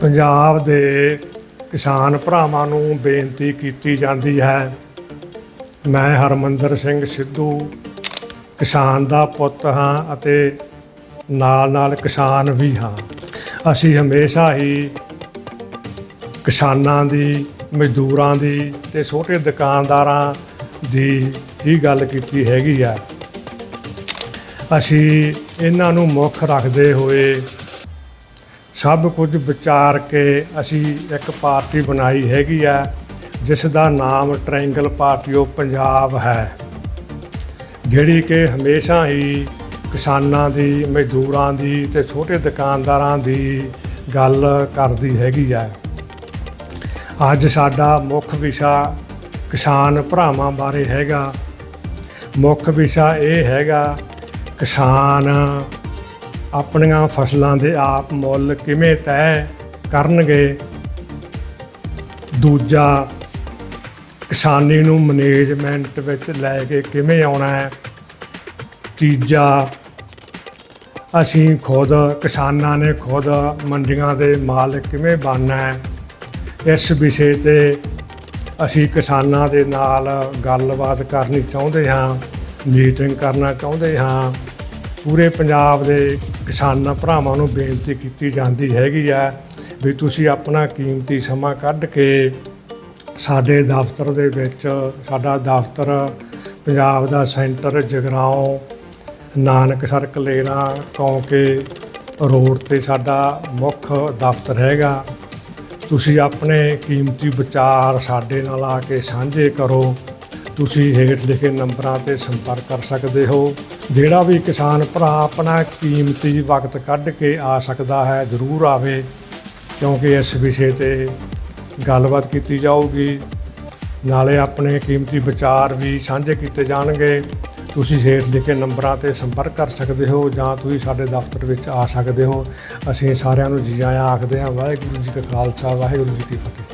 ਪੰਜਾਬ ਦੇ ਕਿਸਾਨ ਭਰਾਵਾਂ ਨੂੰ ਬੇਨਤੀ ਕੀਤੀ ਜਾਂਦੀ ਹੈ। ਮੈਂ ਹਰਮੰਦਰ ਸਿੰਘ ਸਿੱਧੂ, ਕਿਸਾਨ ਦਾ ਪੁੱਤ ਹਾਂ ਅਤੇ ਨਾਲ ਨਾਲ ਕਿਸਾਨ ਵੀ ਹਾਂ। ਅਸੀਂ ਹਮੇਸ਼ਾ ਹੀ ਕਿਸਾਨਾਂ ਦੀ, ਮਜ਼ਦੂਰਾਂ ਦੀ ਤੇ ਛੋਟੇ ਦੁਕਾਨਦਾਰਾਂ ਦੀ ਹੀ ਗੱਲ ਕੀਤੀ ਹੈਗੀ ਆ ਅਸੀਂ ਇਹਨਾਂ ਨੂੰ ਮੁੱਖ ਰੱਖਦੇ ਹੋਏ ਸਭ ਕੁਝ ਵਿਚਾਰ ਕੇ ਅਸੀਂ ਇੱਕ ਪਾਰਟੀ ਬਣਾਈ ਹੈਗੀ ਆ, ਜਿਸ ਦਾ ਨਾਮ ਟ੍ਰਾਇੰਗਲ ਪਾਰਟੀ ਆਫ ਪੰਜਾਬ ਹੈ। ਜਿਹੜੀ ਕਿ ਹਮੇਸ਼ਾ ਹੀ ਕਿਸਾਨਾਂ ਦੀ, ਮਜ਼ਦੂਰਾਂ ਦੀ ਤੇ ਛੋਟੇ ਦੁਕਾਨਦਾਰਾਂ ਦੀ ਗੱਲ ਕਰਦੀ ਹੈਗੀ ਆ। ਅੱਜ ਸਾਡਾ ਮੁੱਖ ਵਿਸ਼ਾ ਕਿਸਾਨ ਭਰਾਵਾਂ ਬਾਰੇ ਹੈਗਾ। ਮੁੱਖ ਵਿਸ਼ਾ ਇਹ ਹੈਗਾ ਕਿਸਾਨ ਆਪਣੀਆਂ ਫਸਲਾਂ ਦੇ ਆਪ ਮੁੱਲ ਕਿਵੇਂ ਤੈਅ ਕਰਨਗੇ? ਦੂਜਾ, ਕਿਸਾਨੀ ਨੂੰ ਮੈਨੇਜਮੈਂਟ ਵਿੱਚ ਲੈ ਕੇ ਕਿਵੇਂ ਆਉਣਾ ਹੈ? ਤੀਜਾ, ਅਸੀਂ ਖੁਦ, ਕਿਸਾਨਾਂ ਨੇ ਖੁਦ ਮੰਡੀਆਂ ਦੇ ਮਾਲਕ ਕਿਵੇਂ ਬਣਨਾ ਹੈ? ਇਸ ਵਿਸ਼ੇ ਤੇ ਅਸੀਂ ਕਿਸਾਨਾਂ ਦੇ ਨਾਲ ਗੱਲਬਾਤ ਕਰਨੀ ਚਾਹੁੰਦੇ ਹਾਂ ਮੀਟਿੰਗ ਕਰਨਾ ਚਾਹੁੰਦੇ ਹਾਂ। ਪੂਰੇ ਪੰਜਾਬ ਦੇ ਕਿਸਾਨਾਂ ਭਰਾਵਾਂ ਨੂੰ ਬੇਨਤੀ ਕੀਤੀ ਜਾਂਦੀ ਹੈਗੀ ਆ ਵੀ ਤੁਸੀਂ ਆਪਣਾ ਕੀਮਤੀ ਸਮਾਂ ਕੱਢ ਕੇ ਸਾਡੇ ਦਫ਼ਤਰ ਦੇ ਵਿੱਚ, ਸਾਡਾ ਦਫ਼ਤਰ ਪੰਜਾਬ ਦਾ ਸੈਂਟਰ ਜਗਰਾਉਂ ਨਾਨਕਸਰ ਲੇਰਾ ਕੌਂਕੇ ਰੋਡ ਤੇ ਸਾਡਾ ਮੁੱਖ ਦਫ਼ਤਰ ਹੈਗਾ। ਤੁਸੀਂ ਆਪਣੇ ਕੀਮਤੀ ਵਿਚਾਰ ਸਾਡੇ ਨਾਲ ਆ ਕੇ ਸਾਂਝੇ ਕਰੋ। ਤੁਸੀਂ ਹੇਠ ਲਿਖੇ ਨੰਬਰਾਂ ਤੇ ਸੰਪਰਕ ਕਰ ਸਕਦੇ ਹੋ। ਜਿਹੜਾ ਵੀ ਕਿਸਾਨ ਭਰਾ ਆਪਣਾ ਕੀਮਤੀ ਵਕਤ ਕੱਢ ਕੇ ਆ ਸਕਦਾ ਹੈ, ਜ਼ਰੂਰ ਆਵੇ, ਕਿਉਂਕਿ ਇਸ ਵਿਸ਼ੇ ਤੇ ਗੱਲਬਾਤ ਕੀਤੀ ਜਾਊਗੀ। ਨਾਲੇ ਆਪਣੇ ਕੀਮਤੀ ਵਿਚਾਰ ਵੀ ਸਾਂਝੇ ਕੀਤੇ ਜਾਣਗੇ। ਤੁਸੀਂ ਹੇਠ ਲਿਖੇ ਨੰਬਰਾਂ ਤੇ ਸੰਪਰਕ ਕਰ ਸਕਦੇ ਹੋ ਜਾਂ ਤੁਸੀਂ ਸਾਡੇ ਦਫ਼ਤਰ ਵਿੱਚ ਆ ਸਕਦੇ ਹੋ। ਅਸੀਂ ਸਾਰਿਆਂ ਨੂੰ ਜੀ ਆਇਆਂ ਆਖਦੇ ਹਾਂ, ਵਾਹਿਗੁਰੂ ਜੀ ਕਾ ਖਾਲਸਾ, ਵਾਹਿਗੁਰੂ ਜੀ ਕੀ ਫਤਿਹ।